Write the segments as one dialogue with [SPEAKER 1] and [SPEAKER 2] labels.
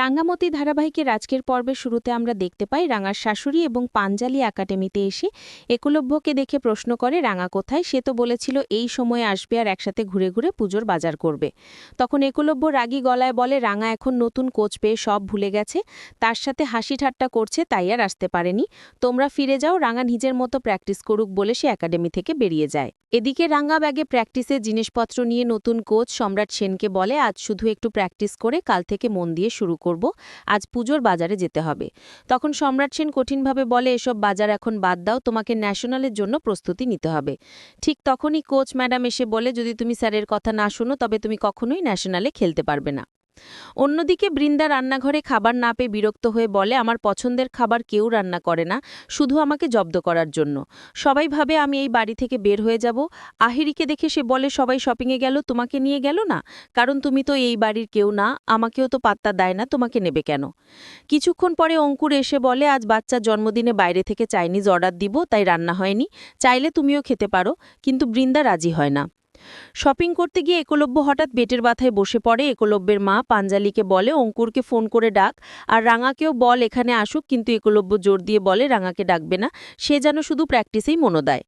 [SPEAKER 1] রাঙ্গামতি ধারাবাহিকের আজকের পর্বের শুরুতে আমরা দেখতে পাই রাঙার শাশুড়ি এবং পাঞ্জালি একাডেমিতে এসে একলব্যকে দেখে প্রশ্ন করে, রাঙা কোথায়? সে তো বলেছিল, এই সময়ে আসবে আর একসাথে ঘুরে ঘুরে পুজোর বাজার করবে। তখন একলব্য রাগী গলায় বলে, রাঙা এখন নতুন কোচ পেয়ে সব ভুলে গেছে, তার সাথে হাসি ঠাট্টা করছে, তাই আর আসতে পারেনি। তোমরা ফিরে যাও, রাঙা নিজের মতো প্র্যাকটিস করুক বলে সে একাডেমি থেকে বেরিয়ে যায়। এদিকে রাঙ্গা ব্যাগে প্র্যাকটিসের জিনিসপত্র নিয়ে নতুন কোচ সম্রাট সেনকে বলে, আজ শুধু একটু প্র্যাকটিস করে, কাল থেকে মন দিয়ে শুরু করব, আজ পুজোর বাজারে যেতে হবে। তখন সম্রাট সেন কঠিনভাবে বলে, এসব বাজার এখন বাদ দাও, তোমাকে ন্যাশনালের জন্য প্রস্তুতি নিতে হবে। ঠিক তখনই কোচ ম্যাডাম এসে বলে, যদি তুমি স্যারের কথা না শোনো, তবে তুমি কখনোই ন্যাশনালে খেলতে পারবে না। অন্যদিকে বৃন্দা রান্নাঘরে খাবার না পেয়ে বিরক্ত হয়ে বলে, আমার পছন্দের খাবার কেউ রান্না করে না, শুধু আমাকে জব্দ করার জন্য। সবাই ভাবে আমি এই বাড়ি থেকে বের হয়ে যাব। আহিরিকে দেখে সে বলে, সবাই শপিংয়ে গেল, তোমাকে নিয়ে গেল না? কারণ তুমি তো এই বাড়ির কেউ না, আমাকেও তো পাত্তা দেয় না, তোমাকে নেবে কেন? কিছুক্ষণ পরে অঙ্কুর এসে বলে, আজ বাচ্চার জন্মদিনে বাইরে থেকে চাইনিজ অর্ডার দিব, তাই রান্না হয়নি। চাইলে তুমিও খেতে পারো, কিন্তু বৃন্দা রাজি হয় না। শপিং করতে গিয়ে একলব্য হঠাৎ বেটের বাথায় বসে পড়ে। একলব্যের মা পাঞ্জালিকে বলে, অঙ্কুরকে ফোন করে ডাক। আর রাঙাকেও বল, এখানে আসুক। কিন্তু একলব্য জোর দিয়ে বলে, রাঙাকে ডাকবে না। সে যেন শুধু প্র্যাকটিসেই মনো দেয়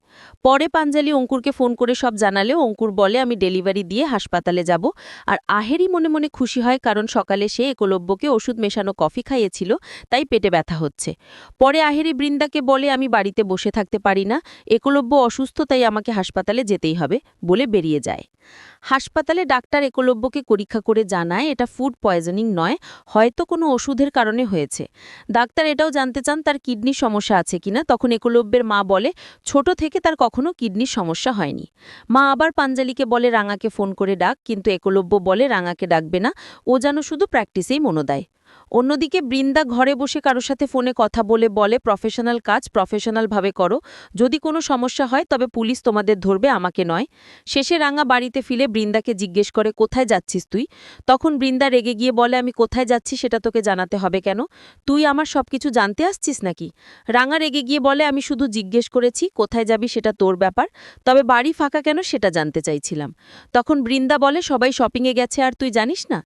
[SPEAKER 1] পরে পাঞ্জালি অঙ্কুরকে ফোন করে সব জানালেও অঙ্কুর বলে, আমি ডেলিভারি দিয়ে হাসপাতালে যাব। আর আহেরই মনে মনে খুশি হয়, কারণ সকালে সে একলব্যকে ওষুধ মেশানো কফি খাইয়েছিল, তাই পেটে ব্যথা হচ্ছে। পরে আহেরি বৃন্দাকে বলে, আমি বাড়িতে বসে থাকতে পারি না। একলব্য অসুস্থ, তাই আমাকে হাসপাতালে যেতেই হবে। বলে বেরিয়ে যায়। হাসপাতালে ডাক্তার একলব্যকে পরীক্ষা করে জানায়, এটা ফুড পয়জনিং নয়, হয়তো কোনো ওষুধের কারণে হয়েছে। ডাক্তার এটাও জানতে চান, তার কিডনির সমস্যা আছে কিনা? তখন একলব্যের মা বলে, ছোট থেকে তার কখনো কিডনির সমস্যা হয়নি। মা আবার পাঞ্জালিকে বলে, রাঙাকে ফোন করে ডাক। কিন্তু একলব্য বলে, রাঙাকে ডাকবে না। ও যেন শুধু প্র্যাকটিসেই মনো দেয় অন্যদিকে বৃন্দা ঘরে বসে কারোর সাথে ফোনে কথা বলে বলে, প্রফেশনাল কাজ প্রফেশনালভাবে করো। যদি কোনো সমস্যা হয়, তবে পুলিশ তোমাদের ধরবে, আমাকে নয়। শেষে রাঙা বাড়িতে ফিরে বৃন্দাকে জিজ্ঞেস করে, কোথায় যাচ্ছিস তুই? তখন বৃন্দা রেগে গিয়ে বলে, আমি কোথায় যাচ্ছি সেটা তোকে জানাতে হবে কেন? তুই আমার সবকিছু জানতে আসছিস নাকি? রাঙা রেগে গিয়ে বলে, আমি শুধু জিজ্ঞেস করেছি, কোথায় যাবি সেটা তোর ব্যাপার। তবে বাড়ি ফাঁকা কেন সেটা জানতে চাইছিলাম। তখন বৃন্দা বলে, সবাই শপিংয়ে গেছে আর তুই জানিস না?